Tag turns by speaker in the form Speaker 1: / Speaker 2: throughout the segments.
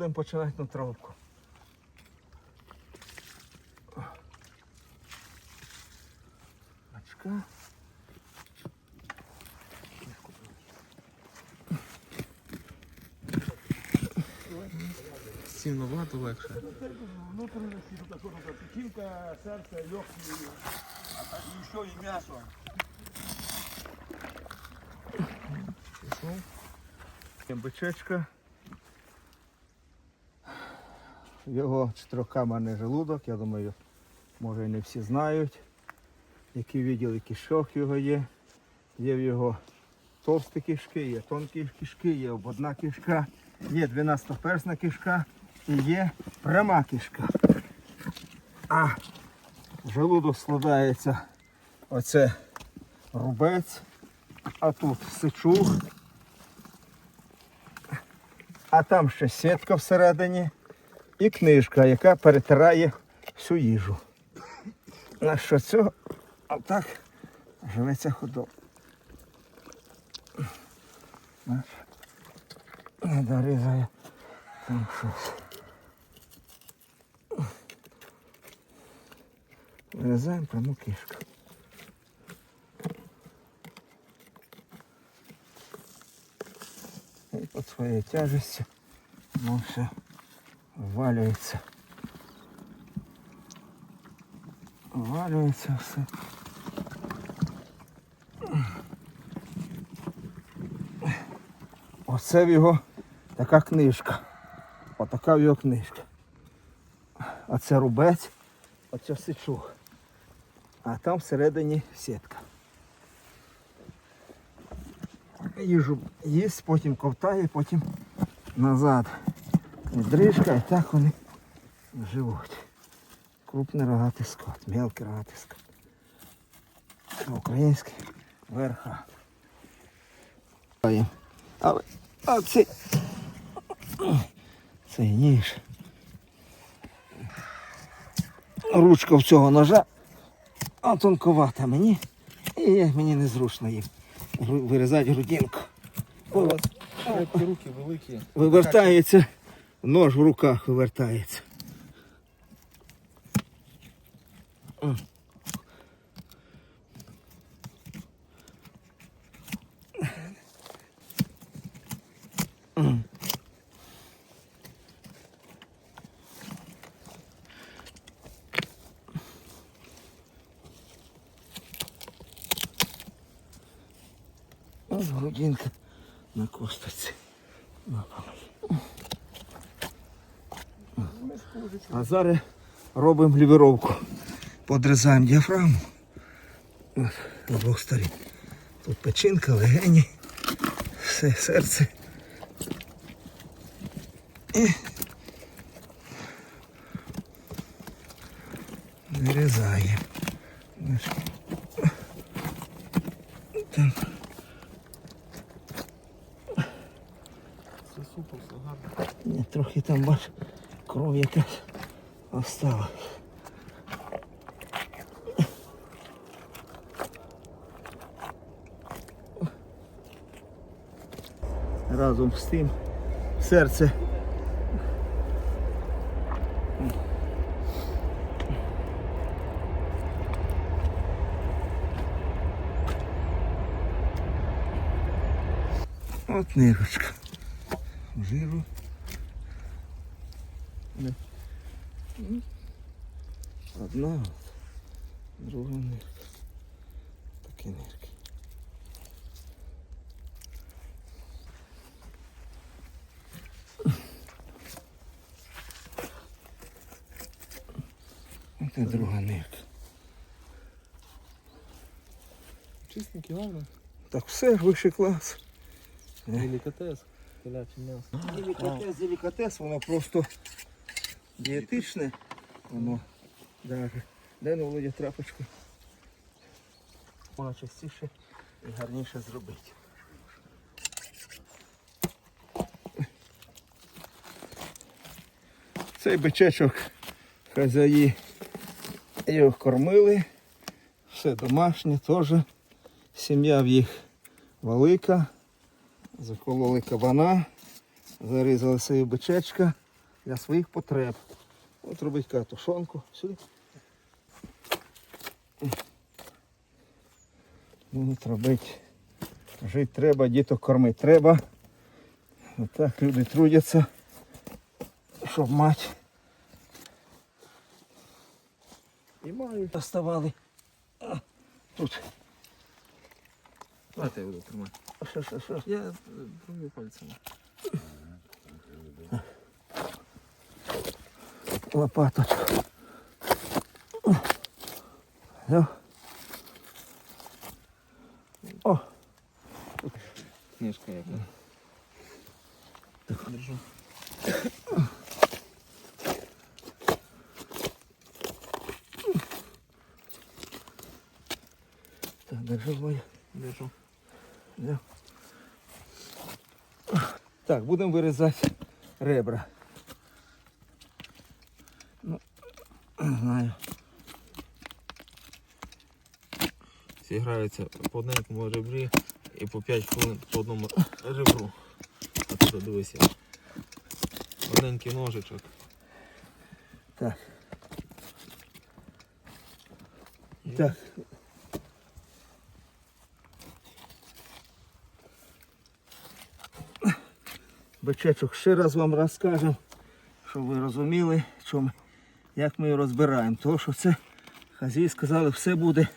Speaker 1: Будемо починати на травку. Бачка.
Speaker 2: Стімновато легше.
Speaker 1: Внутренности тут такое, ну, печінка, серце, легкі, а так і ще і м'ясо. Бичечка. Його чотирикамерний желудок, я думаю, може і не всі знають, які відділи кишок його є. Є в його товсті кишки, є тонкі кишки, є ободна кишка, є 12-персна кишка і є пряма кишка. А желудок складається оце рубець, а тут сичух, а там ще сітка всередині і книжка, яка перетирає всю їжу. На що цього отак живеться худоба. Не дорізає там щось. Вирізаємо пряму кишку. І під своєю тяжестю воно все ввалюється. Ввалюється все. Оце в його така книжка. Отака в його книжка. А це рубець, оце сичух. А там всередині сітка. Їжу їсть, потім ковтає, потім назад. Дрижка і так вони живуть. Крупний рогатий скот, мелкий рогатий скот. Український верха. А, а цей, ніж. Ручка в цього ножа а тонковата мені. І мені незручно їм вирізати грудинку.
Speaker 2: Руки великі.
Speaker 1: Вивертається, нож в руках вивертається. Ось грудинка на косточці. А зараз робимо лівіровку. Подрізаємо діафрагму. З двох сторін. Тут печінка, легені, все, серце. І вирізаємо. Так.
Speaker 2: Це супер, гарно.
Speaker 1: Трохи там бач, кров якась осталась. Разом з тим серце. От нирочка. Жиру. Не. Одна, друга нирка. Такі нирки. Це друга нирка.
Speaker 2: Чистенький, гарно.
Speaker 1: Так все, вищий клас.
Speaker 2: Делікатес.
Speaker 1: Делікатес, делікатес, воно просто дієтичне. Воно даже. Дай на Володя трапочку. Можна частіше і гарніше зробити. Цей бичечок хазяї його кормили. Все домашнє теж. Сім'я в їх велика. Закололи кабана, зарізали собі бичечка для своїх потреб. От робить картошонку. Сюди. От робить. Жити треба, діток кормити треба. Отак люди трудяться, щоб мати. І мають. Доставали. Тут.
Speaker 2: Давайте я буду тримати.
Speaker 1: Що, що, що?
Speaker 2: Я пробую пальцями.
Speaker 1: Лопаточку. О. О,
Speaker 2: Книжка яка. Держу.
Speaker 1: так, держи моє.
Speaker 2: Держу.
Speaker 1: Да. Так, будемо вирізати ребра. Не знаю.
Speaker 2: Всі граються по одненькому ребрі і по 5 хвилин по одному ребру. А тут дивися. Одненький ножичок.
Speaker 1: Так. Так. Бичечок ще раз вам розкажемо, щоб ви розуміли, що ми, як ми його розбираємо. Тому що це, хазяї сказали, все буде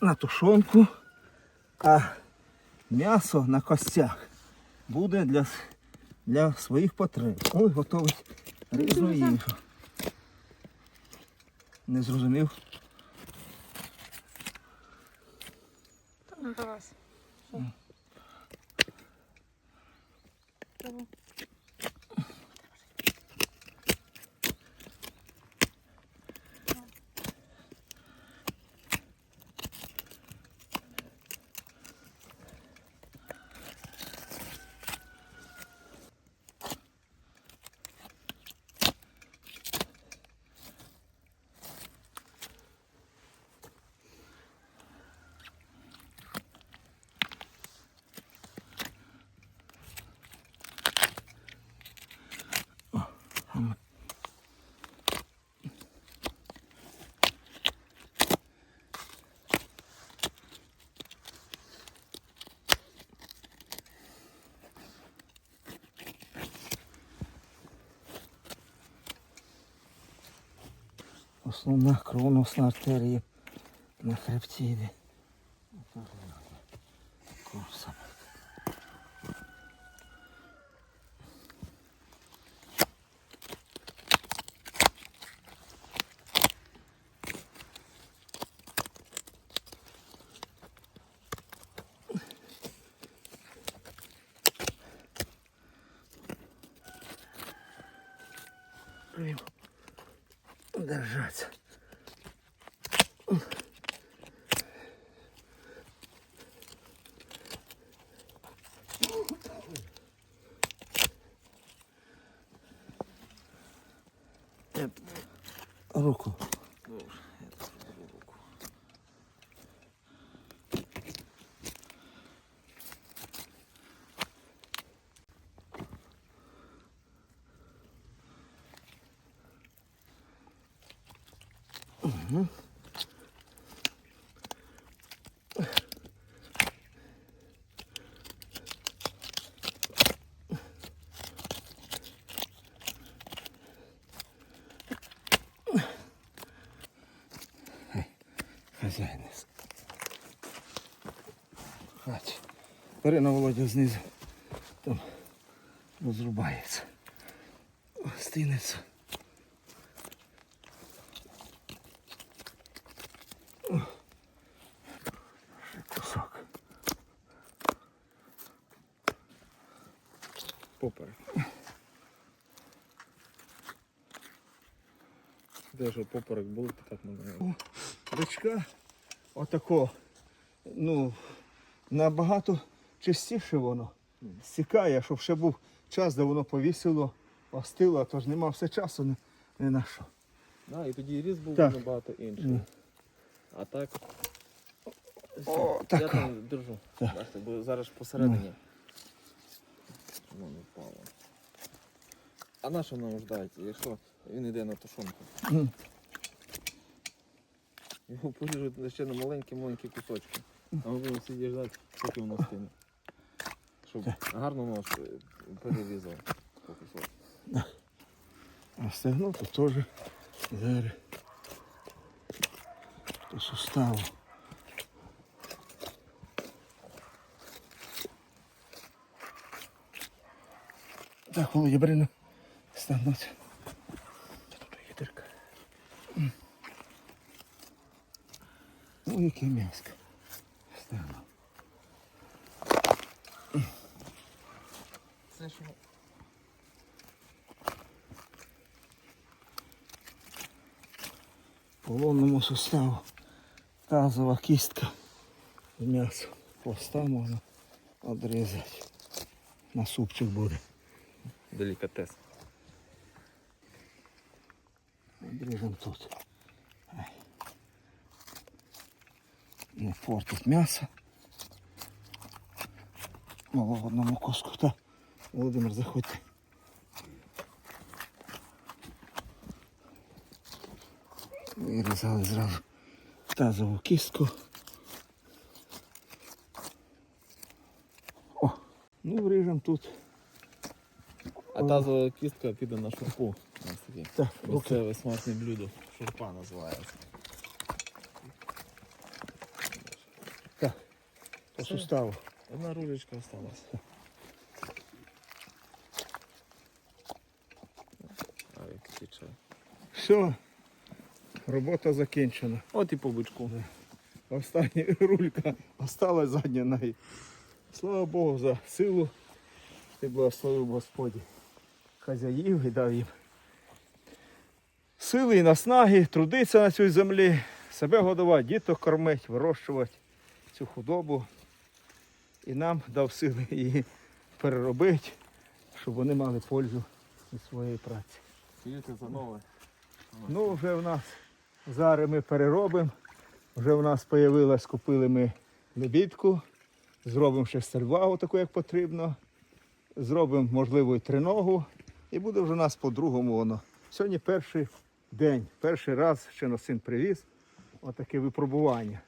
Speaker 1: на тушонку, а м'ясо на костях буде для, для своїх потреб. Ой, готовить різну їжу. Не зрозумів?
Speaker 3: Ну, Тарас. Що? Треба.
Speaker 1: Основна кровоносна артерія на хребті йде. Курсом. Держаться. Е, Руку. В Хаті. Перина Володя знизу. Там розрубається. Стинеться. Ще кусок.
Speaker 2: Поперек. Де ж поперек був, то так можна.
Speaker 1: Бичка отако, ну, набагато частіше воно стікає, щоб ще був час, де воно повісило, остило, а то ж нема все часу не, не на що.
Speaker 2: Да, і тоді різ був
Speaker 1: Так.
Speaker 2: набагато інший.
Speaker 1: Ні.
Speaker 2: А так.
Speaker 1: О,
Speaker 2: я
Speaker 1: така.
Speaker 2: там держу.
Speaker 1: Так.
Speaker 2: Бачите, бо зараз посередині. Воно не впало. А на що нам ждається, якщо він йде на тушонку? Його поріжуть лише на маленькі-маленькі кусочки. А ми будемо сидіти ждати, поки воно стине. Щоб гарно нос е, перерізав по кусочку.
Speaker 1: А стегно то теж зараз по суставу. Так, Володя, бери на стегнуть. Тут є дирка. М. Ну, яке м'яско. Стегно.
Speaker 2: Це що?
Speaker 1: полонному суставу тазова кістка м'ясо. Хвоста можна відрізати. На супчик буде.
Speaker 2: Делікатес.
Speaker 1: Відріжемо тут. Не портить м'ясо. Мало в одному куску. Так, Володимир, заходьте. Вирізали зразу тазову кістку. О, ну вріжемо тут.
Speaker 2: А тазова кістка піде на шурпу.
Speaker 1: Так.
Speaker 2: Місцеве смачне блюдо. Шурпа називається.
Speaker 1: По суставу.
Speaker 2: Одна рулечка осталась.
Speaker 1: Все, робота закінчена.
Speaker 2: От і по бичку.
Speaker 1: Остання рулька осталась задня неї. Слава Богу за силу. Ти благословив Господі хазяїв і дав їм сили і наснаги, трудитися на цій землі, себе годувати, діток кормити, вирощувати цю худобу. І нам дав сили її переробити, щоб вони мали пользу від своєї праці.
Speaker 2: Сієте за нове.
Speaker 1: Ну, вже в нас зараз ми переробимо. Вже в нас з'явилась, купили ми лебідку. Зробимо ще стальвагу таку, як потрібно. Зробимо, можливо, і триногу. І буде вже у нас по-другому воно. Сьогодні перший день, перший раз ще на син привіз. Отаке випробування.